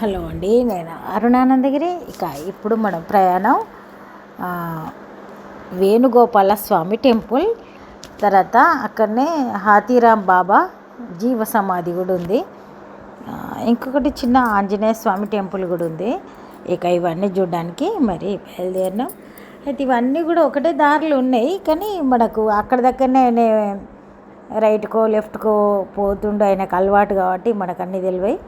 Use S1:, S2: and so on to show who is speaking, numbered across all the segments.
S1: Hello అండి నేను అరుణానందగిరి. ఇక ఇప్పుడు మనం ప్రయాణం వేణుగోపాల స్వామి టెంపుల్. తర్వాత అక్కడనే హాతీరామ్ బాబా జీవ సమాధి కూడా ఉంది. ఇంకొకటి చిన్న ఆంజనేయ స్వామి టెంపుల్ కూడా ఉంది. ఇక ఇవన్నీ చూడడానికి మరి బయలుదేరినాం. అయితే ఇవన్నీ కూడా ఒకటే దారులు ఉన్నాయి కానీ మనకు అక్కడ దగ్గరనే రైట్కో లెఫ్ట్కో పోతుండో ఆయనకు అలవాటు కాబట్టి మనకు అన్నీ తెలివాయి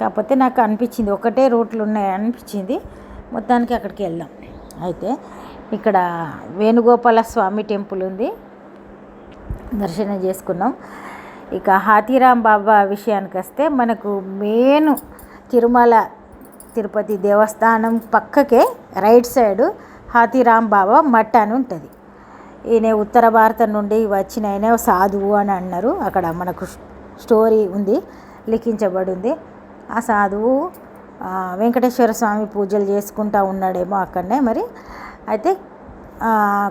S1: కాకపోతే నాకు అనిపించింది. ఒకటే రూట్లు ఉన్నాయి అనిపించింది. మొత్తానికి అక్కడికి వెళ్దాం. అయితే ఇక్కడ వేణుగోపాల స్వామి టెంపుల్ ఉంది. దర్శనం చేసుకున్నాం. ఇక హాతీరామ్ బాబా విషయానికి వస్తే మనకు మెయిన్ తిరుమల తిరుపతి దేవస్థానం పక్కకే రైట్ సైడ్ హాతీరామ్ బాబా మఠ అని ఉంటుంది. ఈయన ఉత్తర భారతం నుండి వచ్చిన ఆయన సాధువు అని అన్నారు. అక్కడ మనకు స్టోరీ ఉంది లిఖించబడి ఉంది. ఆ సాధువు వెంకటేశ్వర స్వామి పూజలు చేసుకుంటా ఉన్నాడేమో అక్కడనే మరి. అయితే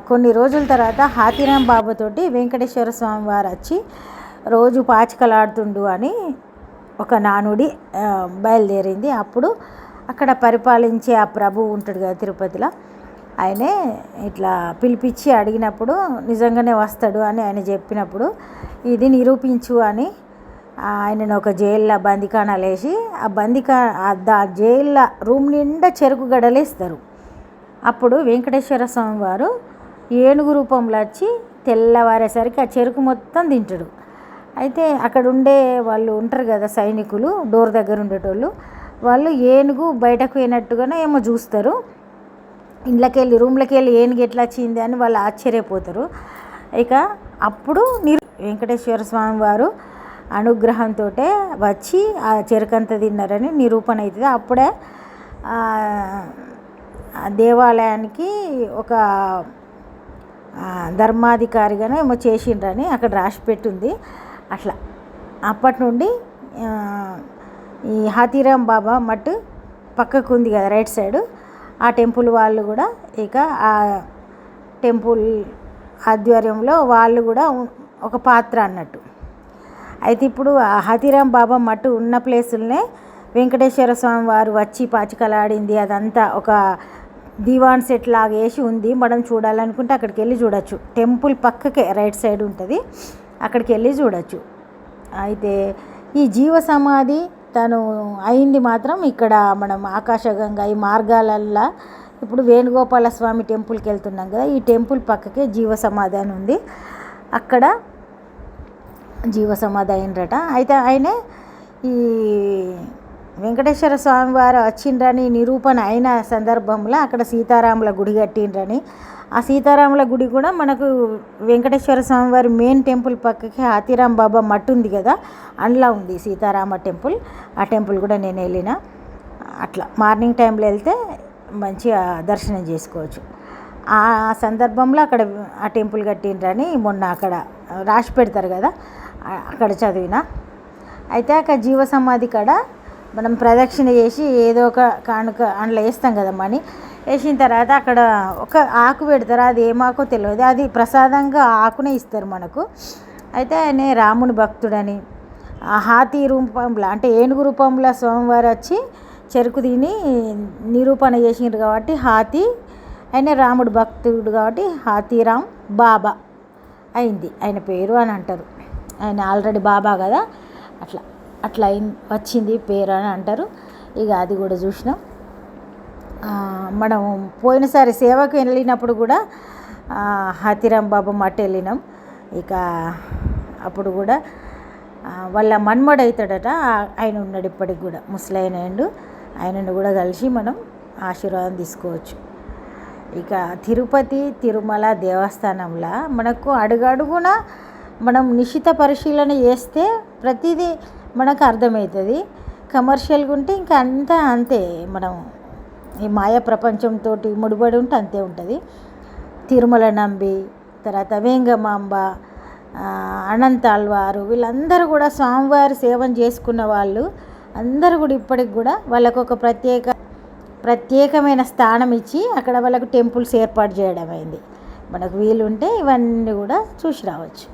S1: కొన్ని రోజుల తర్వాత హాతీరామ్ బాబుతోటి వెంకటేశ్వర స్వామి వారు వచ్చి రోజు పాచికలాడుతుండు అని ఒక నానుడి బయలుదేరింది. అప్పుడు అక్కడ పరిపాలించే ఆ ప్రభు ఉంటాడు కదా తిరుపతిలో ఆయనే ఇట్లా పిలిపించి అడిగినప్పుడు నిజంగానే వస్తాడు అని ఆయన చెప్పినప్పుడు ఇది నిరూపించు అని ఆయనను ఒక జైల్లో బందికానాలు వేసి ఆ బందికా ఆ దా జైల్లో రూమ్ నిండా చెరుకు గడలేస్తారు అప్పుడు వెంకటేశ్వర స్వామి వారు ఏనుగు రూపంలో వచ్చి తెల్లవారేసరికి ఆ చెరుకు మొత్తం తింటాడు. అయితే అక్కడ ఉండే వాళ్ళు ఉంటారు కదా సైనికులు డోర్ దగ్గర ఉండేటోళ్ళు వాళ్ళు ఏనుగు బయటకు పోయినట్టుగానే ఏమో చూస్తారు. ఇంట్లోకి వెళ్ళి రూమ్లోకి వెళ్ళి ఏనుగు ఎట్లా వచ్చింది అని వాళ్ళు ఆశ్చర్యపోతారు. ఇక అప్పుడు నిరు వెంకటేశ్వర స్వామి వారు అనుగ్రహంతో వచ్చి ఆ చెరుకంతా తిన్నారని నిరూపణ అవుతుంది. అప్పుడే దేవాలయానికి ఒక ధర్మాధికారిగానే ఏమో చేసిండ్రని అక్కడ రాసి పెట్టుంది. అట్లా. అప్పటి నుండి ఈ హాతీరామ్ బాబా మట్టు పక్కకు ఉంది కదా రైట్ సైడ్. ఆ టెంపుల్ వాళ్ళు కూడా ఇక ఆ టెంపుల్ ఆధ్వర్యంలో వాళ్ళు కూడా ఒక పాత్ర అన్నట్టు. అయితే ఇప్పుడు ఆ హతిరామ్ బాబా మట్టు ఉన్న ప్లేసులనే వెంకటేశ్వర స్వామి వారు వచ్చి పాచికలాడింది. అదంతా ఒక దివాన్ సెట్ లాగా వేసి ఉంది. మనం చూడాలనుకుంటే అక్కడికి వెళ్ళి చూడొచ్చు. టెంపుల్ పక్కకే రైట్ సైడ్ ఉంటుంది. అక్కడికి వెళ్ళి చూడొచ్చు. అయితే ఈ జీవ సమాధి తను అయింది మాత్రం ఇక్కడ మనం ఆకాశగంగా ఈ మార్గాలల్లో. ఇప్పుడు వేణుగోపాల స్వామి టెంపుల్కి వెళ్తున్నాం కదా. ఈ టెంపుల్ పక్కకే జీవ సమాధి అని ఉంది. అక్కడ జీవ సమాధి అయినరట అయితే ఆయనే ఈ వెంకటేశ్వర స్వామి వారు వచ్చిండ్రని నిరూపణ అయిన సందర్భంలో అక్కడ సీతారాముల గుడి కట్టిండ్రని. ఆ సీతారాముల గుడి కూడా మనకు వెంకటేశ్వర స్వామి వారి మెయిన్ టెంపుల్ పక్కకి హాతీరామ్ బాబా మట్టు ఉంది కదా అందులో ఉంది సీతారామ టెంపుల్. ఆ టెంపుల్ కూడా నేను వెళ్ళిన. అట్లా మార్నింగ్ టైంలో వెళ్తే మంచిగా దర్శనం చేసుకోవచ్చు. ఆ సందర్భంలో అక్కడ ఆ టెంపుల్ కట్టిండ్రని మొన్న అక్కడ రాసి పెడతారు కదా అక్కడ చదివిన. అయితే అక్కడ జీవ సమాధి కాడ మనం ప్రదక్షిణ చేసి ఏదో ఒక కానుక అందులో వేస్తాం కదా మనీ వేసిన తర్వాత అక్కడ ఒక ఆకు పెడతారు. అది ఏమాకో తెలియదు అది ప్రసాదంగా ఆకునే ఇస్తారు మనకు. అయితే ఆయన రాముని భక్తుడని ఆ రూపంలో అంటే ఏనుగు రూపంలో స్వామివారు వచ్చి చెరుకు తిని నిరూపణ చేసిండ్రు కాబట్టి హాతి ఆయన రాముడు భక్తుడు కాబట్టి హాతీరామ్ బాబా అయింది. ఆయన పేరు అని అంటారు. ఆయన ఆల్రెడీ బాబా కదా. అట్లా అట్లా అయి వచ్చింది పేరు అని అంటారు. ఇక అది కూడా చూసినాం. మనం పోయినసారి సేవకు వెళ్ళినప్పుడు కూడా ఆ, హాతీరామ్ బాబా మట్ట వెళ్ళినాం. ఇక అప్పుడు కూడా వాళ్ళ మన్మడు అవుతాడట. ఆయన ఉన్నాడు ఇప్పటికి కూడా ముసలైన ఆయనను కూడా కలిసి మనం ఆశీర్వాదం తీసుకోవచ్చు. ఇక తిరుపతి తిరుమల దేవస్థానంలో మనకు అడుగడుగున మనం నిశిత పరిశీలన చేస్తే ప్రతిదీ మనకు అర్థమవుతుంది. కమర్షియల్గా ఉంటే ఇంకా అంతా అంతే. మనం ఈ మాయా ప్రపంచంతో ముడిపడి ఉంటే అంతే ఉంటుంది. తిరుమల నంబి తర్వాత వేంగమాంబ అనంతాల్వారు వీళ్ళందరూ కూడా స్వామివారి సేవం చేసుకున్న వాళ్ళు అందరూ కూడా ఇప్పటికి కూడా వాళ్ళకు ఒక ప్రత్యేక ప్రత్యేకమైన స్థానం ఇచ్చి అక్కడ వాళ్ళకు టెంపుల్స్ ఏర్పాటు చేయడం అయింది. మనకు వీలుంటే ఇవన్నీ కూడా చూసి రావచ్చు.